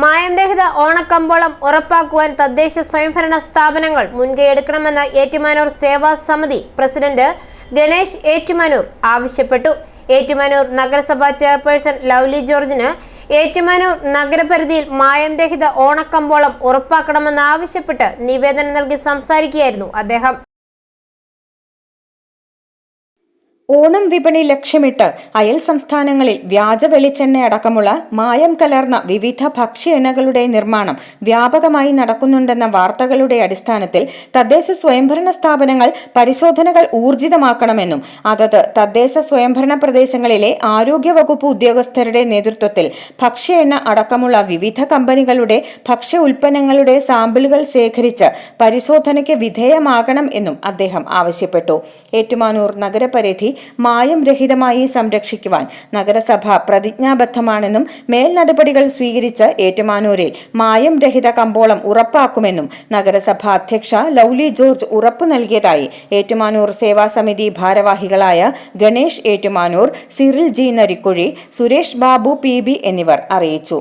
മായം രഹിത ഓണക്കമ്പോളം ഉറപ്പാക്കുവാൻ തദ്ദേശ സ്വയംഭരണ സ്ഥാപനങ്ങൾ മുൻകൈയെടുക്കണമെന്ന് ഏറ്റുമാനൂർ സേവാ സമിതി പ്രസിഡന്റ് ഗണേഷ് ഏറ്റുമാനൂർ ആവശ്യപ്പെട്ടു. ഏറ്റുമാനൂർ നഗരസഭാ ചെയർപേഴ്സൺ ലൗലി ജോർജിന് ഏറ്റുമാനൂർ നഗരപരിധിയിൽ മായം രഹിത ഓണക്കമ്പോളം ഉറപ്പാക്കണമെന്ന് ആവശ്യപ്പെട്ട് നിവേദനം നൽകി സംസാരിക്കുകയായിരുന്നു അദ്ദേഹം. ഓണം വിപണി ലക്ഷ്യമിട്ട് അയൽ സംസ്ഥാനങ്ങളിൽ വ്യാജ വെളിച്ചെണ്ണ അടക്കമുള്ള മായം കലർന്ന വിവിധ ഭക്ഷ്യ എണ്ണകളുടെ നിർമ്മാണം വ്യാപകമായി നടക്കുന്നുണ്ടെന്ന വാർത്തകളുടെ അടിസ്ഥാനത്തിൽ തദ്ദേശ സ്വയംഭരണ സ്ഥാപനങ്ങൾ പരിശോധനകൾ ഊർജിതമാക്കണമെന്നും അതത് തദ്ദേശ സ്വയംഭരണ പ്രദേശങ്ങളിലെ ആരോഗ്യ വകുപ്പ് ഉദ്യോഗസ്ഥരുടെ നേതൃത്വത്തിൽ ഭക്ഷ്യ എണ്ണ അടക്കമുള്ള വിവിധ കമ്പനികളുടെ ഭക്ഷ്യ ഉൽപ്പന്നങ്ങളുടെ സാമ്പിളുകൾ ശേഖരിച്ച് പരിശോധനയ്ക്ക് വിധേയമാകണം എന്നും അദ്ദേഹം ആവശ്യപ്പെട്ടു. ഏറ്റുമാനൂർ നഗരപരിധി മായം രഹിതമായി സംരക്ഷിക്കുവാൻ നഗരസഭ പ്രതിജ്ഞാബദ്ധമാണെന്നും മേൽ നടപടികൾ സ്വീകരിച്ച് ഏറ്റുമാനൂരിൽ മായം രഹിത കമ്പോളം ഉറപ്പാക്കുമെന്നും നഗരസഭ അധ്യക്ഷ ലൗലി ജോർജ് ഉറപ്പു നൽകിയതായി ഏറ്റുമാനൂർ സേവാ സമിതി ഭാരവാഹികളായ Ganesh Ettumanoor Cyril G Narikuzhi Suresh Babu P B എന്നിവർ അറിയിച്ചു.